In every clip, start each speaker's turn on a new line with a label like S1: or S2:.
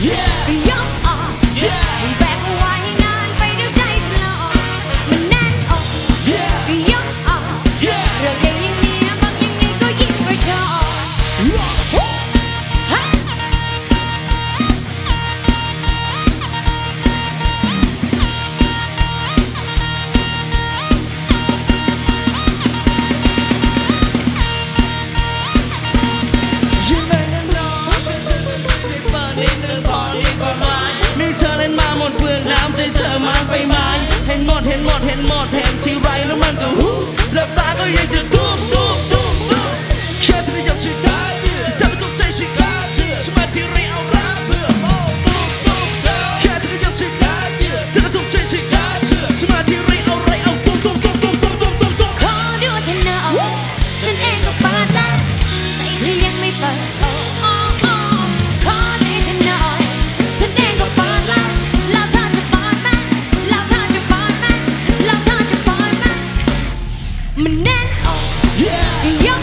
S1: Yeah. Young, yeah. หมดแพลงทีไรแล้
S2: วมันก็ฮู้แล้วตาก็ยั
S1: ง
S2: จะ
S1: Yeah. Yeah.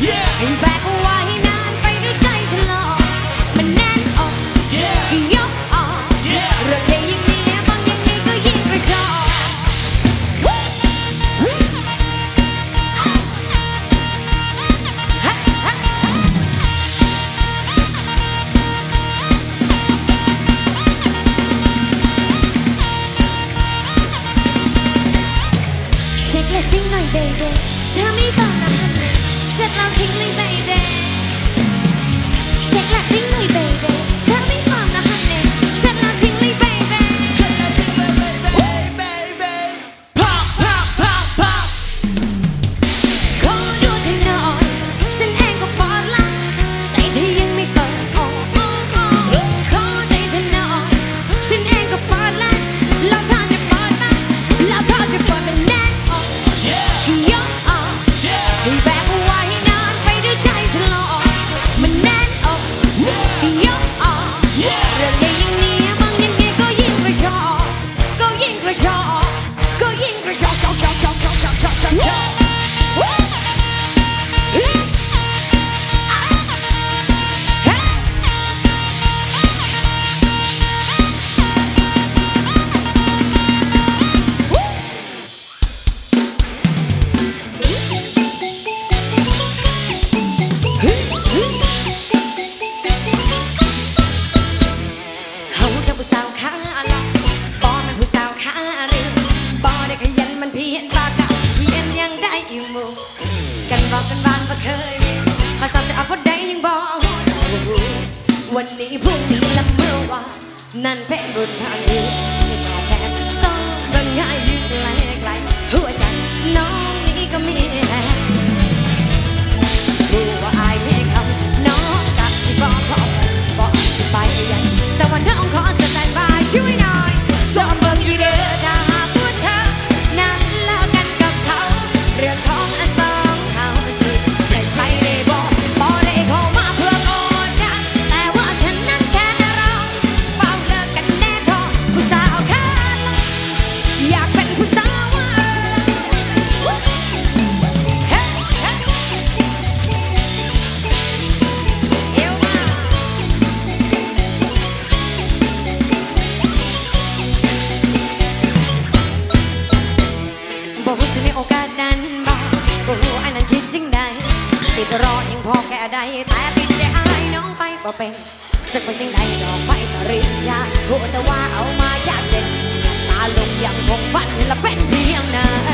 S2: Yeah. บอกกันบ้านว่าเคยหายสาวเสียเอาพอไดยังบอกวันนี้พรุ่งนี้และเมื่อวานนั่นเป็นรุ่นทางอื่ โทษแต่ว่าเอามาอยากเด็กตาลงยังคงฝันและเป็นเพียงนาย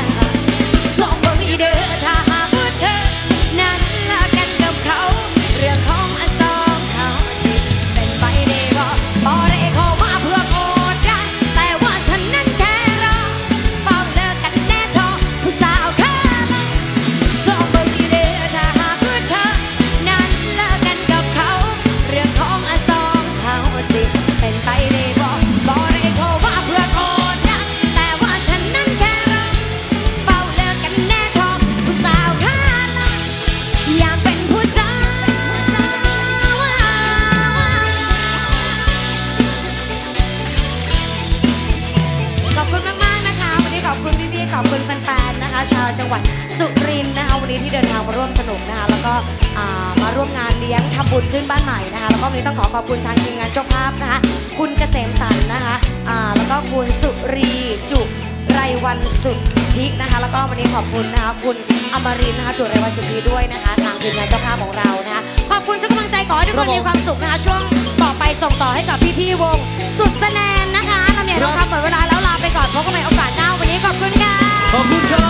S2: ขอบคุณนะคะคุณอมรินนะคะจุไรวัชสุธีด้วยนะคะทางทีมงานเจ้าภาพของเรานะคะขอบคุณทุกกำลังใจขอให้ทุกคคนมีความสุขนะคะช่วงต่อไปส่งต่อให้กับพี่ๆวง สุดแสนนนะคะทำใหญ่ทองคำหมดเวลาแล้วลาไปก่อนพบกันใหม่โอกาสหน้าวันนี้ขอบคุณค่ะ
S1: ขอบคุณครั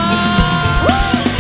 S1: บ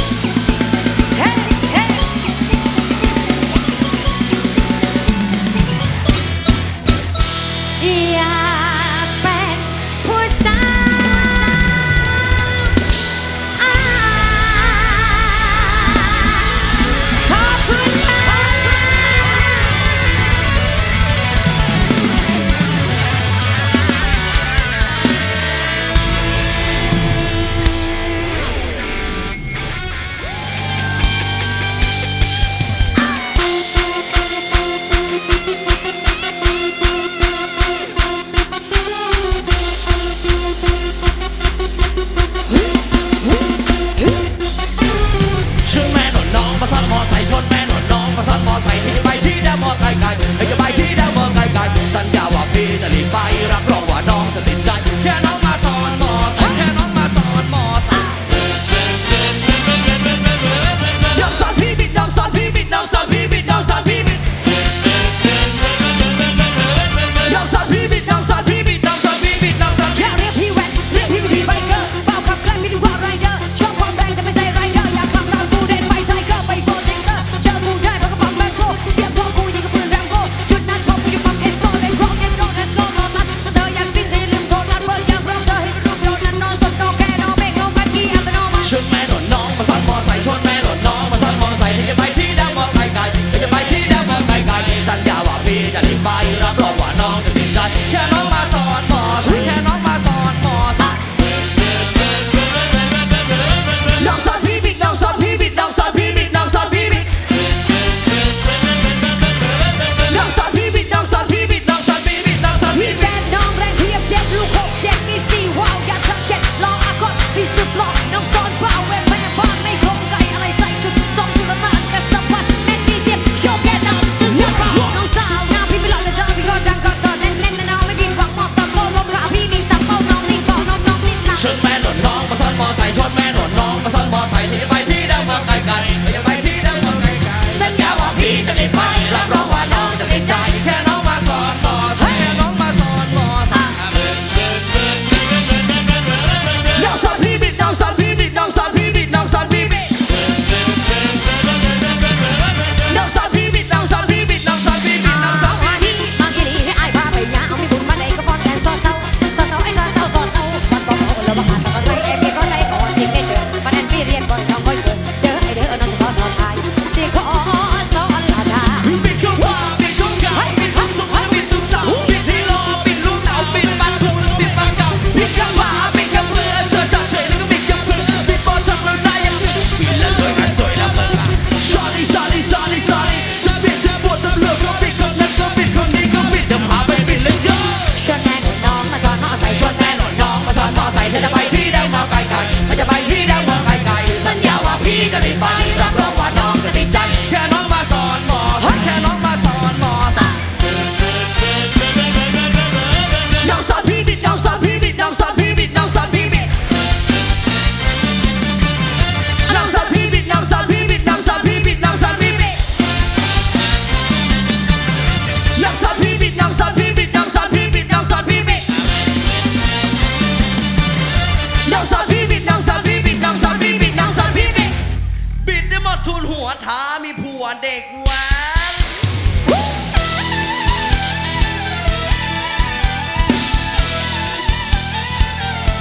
S2: เด็
S1: กวัด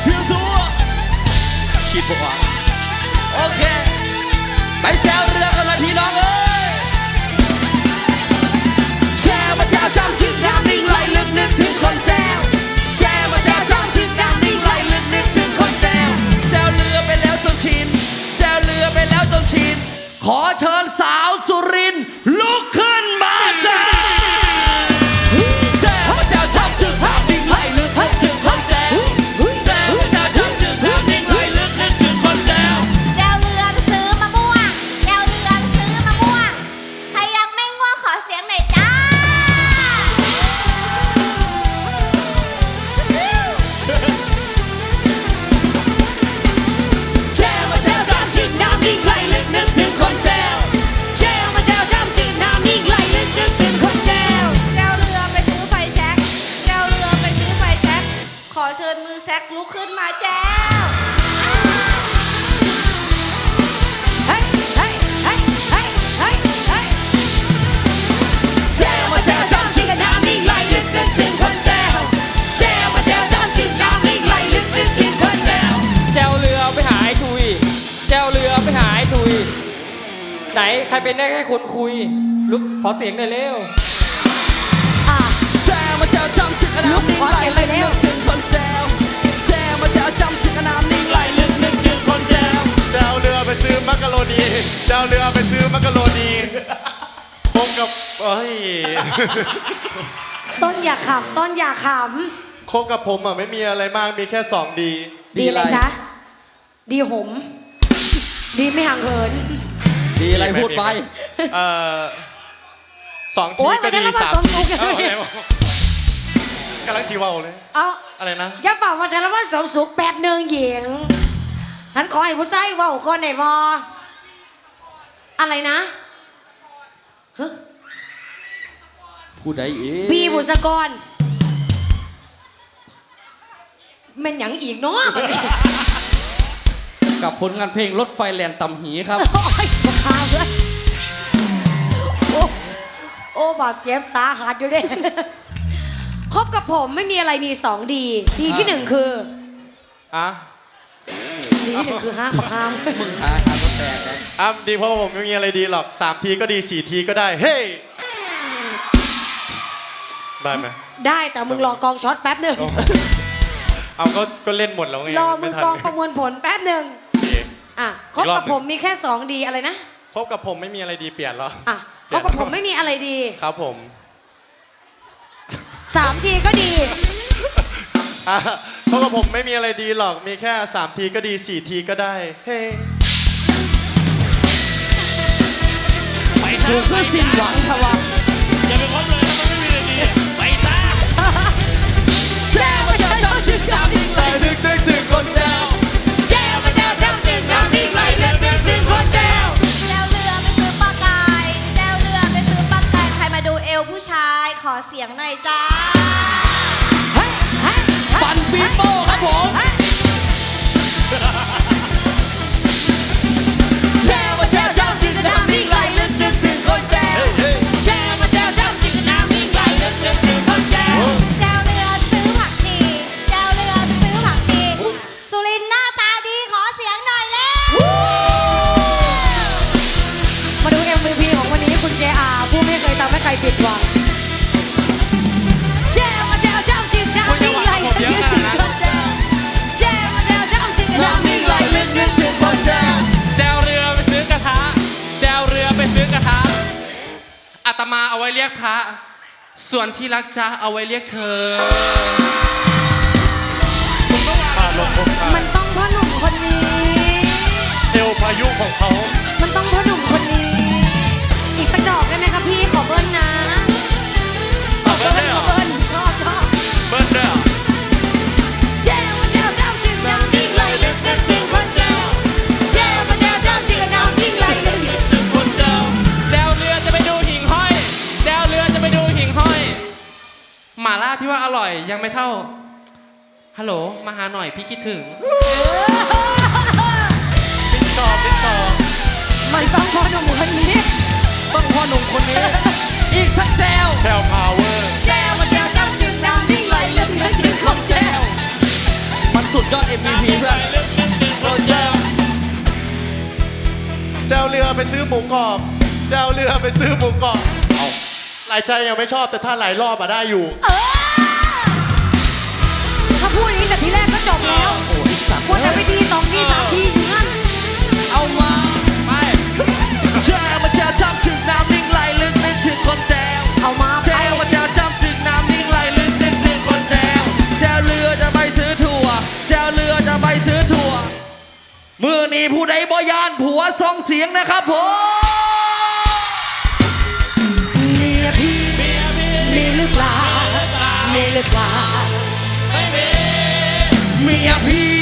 S1: เที่ยวทัวคิดบวกโอเค ไปแจวเรือกันเลยพี่น้องเอ้ยแจวมาแจวจำชื่งนิ่งไหลลึกนึกถึงคนแจวแจวมาแจวจำชื่งนิ่งไหลลึกนึกถึงคนแจวแจวเรือไปแล้วจนชินแจวเรือไปแล้วจนชินขอเชิญ ใครเป็นได้แค่คน
S3: คุยลุกขอเสียงหน่อย
S2: เร็วอะ แจมาแจวจำชื่อก
S3: ระน้ำ
S2: นิ่งไหลลึกหนึ่งคนแจวแจมาแจวจำชื่อก
S4: ระ
S1: น้ำนิ่งไหลลึกหนึกถึงคนแจวแจว
S5: เรือไปซื้อมักกะโรนีแจวเรือไปซื้อมักกะโรนีคงกับเอ้ย
S2: ต้นอย่าขำต้นอย่าขำ
S5: คงกับผมอะไม่มีอะไรมากมีแค่สองดี
S2: ดีอะไรจ๊ะ ดีหม ดีไม่ห่างเหิน
S1: มีอะไรพูดไป
S5: เออสองที
S2: โอ๊
S5: ก็ดี
S2: มัะ
S5: สาม
S2: คว
S5: สุ
S2: ขกำ
S5: ลังชีวาเลย
S2: เอา
S5: อะไรนะ
S2: อย่าฝ่ามาชนะว่าสมสุขแปดหนึ่งหญิงฉันขอให้ผู้ใายเว่าก่อนได้บ่อะไรนะฮะ
S1: พูดได้อี
S2: กบีบุษกรแม่นหยังอีกเนาะ
S1: กับผลงานเพลงรถไฟแลนตำหีครับ
S2: อ้บาดเจ็บสาหัสอยู่เด้ คบกับผมไม่มีอะไรมีสองดี ดีที่หนึ่งคือ
S5: อะ
S2: ดีที่หนึ่งคือห้าประคาม
S1: มึงหาหารถแตกครับ
S5: อะดีเพราะว่าผมไม่มีอะไรดีหรอกสามทีก็ดีสี่ทีก็ได้ เฮ้ยได้ไหม
S2: ได้แต่มึงรอกองช็อตแป๊บหนึ่ง
S5: เอาก็ก็เล่นหมดแล้วไง
S2: รอมื
S5: ไทั
S2: อนกองประมวลผลแป๊บหนึ่ง
S5: โอเค
S2: อะคบ
S5: อีกรอบ
S2: กับ
S5: หนึ่ง
S2: ผมมีแค่สองดีอะไรนะ
S5: คบกับผมไม่มีอะไรดีเปลี่ยนเหรอ
S2: อะ คบกับผมไม่มีอะไรดี
S5: ครับผม
S2: สามทีก็ดี
S5: อะคบกับผมไม่มีอะไรดีหรอกมีแค่สามทีก็ดีสี่ทีก็ได้ เฮ้ย
S1: ไปถูกเพื่อสิ้นหวังครับว่า
S6: อย่า ร
S3: ผิ
S2: ดหวังแจ้วมาเจ้าเจ้าจึงดำดิ่งไหลเลือกนึกถึงคนแจ้วแจ้วมาเจ้าเจ้าจึงดำดิ่งไหลเลือกนึกถึงคนแจ้ว
S6: แจวเรือไปซื้อกระทะแจวเรือไปซื้อกระทะอาตมาเอาไว้เรียกพระ ส่วนที่รักจ้าเอาไว้เรียกเธอ
S5: ผ่านลมพบผ่าน
S2: มันต้องพ่อหนุ่มคนนี้
S5: เอวพายุของเขา
S2: มันต้อง
S6: ฮัลโหล มาหาหน่อยพี่คิดถึง
S5: ติ๊กตอกติ๊กตอก
S2: มันต้องพ่อหนุ่มคนนี้
S1: ต้องพ่อหนุ่มคนนี้ อีกสักแจว
S5: แพลวพาวเวอร์
S2: เจ้ามาเจ้าเจ้าจึงดำดิ่งไหลลึกนึกถึงคนเจ้า
S1: มันสุดยอด MVP เพื่อน
S5: โรเจอร์เจ้าเรือไปซื้อหมูกรอบเจ้าเรือไปซื้อหมูกรอบเอาหลายใจยังไม่ชอบแต่ถ้าหลายรอบอะได้อยู่
S2: เออ ทีแรกก็จบแล้ว
S1: โอ้ยสัตว์
S2: ควรจะไปดีสองทีสามทีอยู่นั่น
S1: เอามา
S6: ไป
S1: แจวมาเจ้าจำถึงน้ำนิ่งไหลลึกนึกถึงคนแจว
S2: เอามา
S1: แจ
S2: ไป
S1: วมาเจ้าจำถึงน้ำนิ่งไหลลึกนึกถึงคนแจวแจวเรือจะไปซื้อถั่วแจวเรือจะไปซื้อถั่วมือนี้ผู้ใดบอยานผัวส่งเสียงนะครับผม
S2: เมียพี่มีหรือเปล่ามีหรือเปล่า
S1: เมี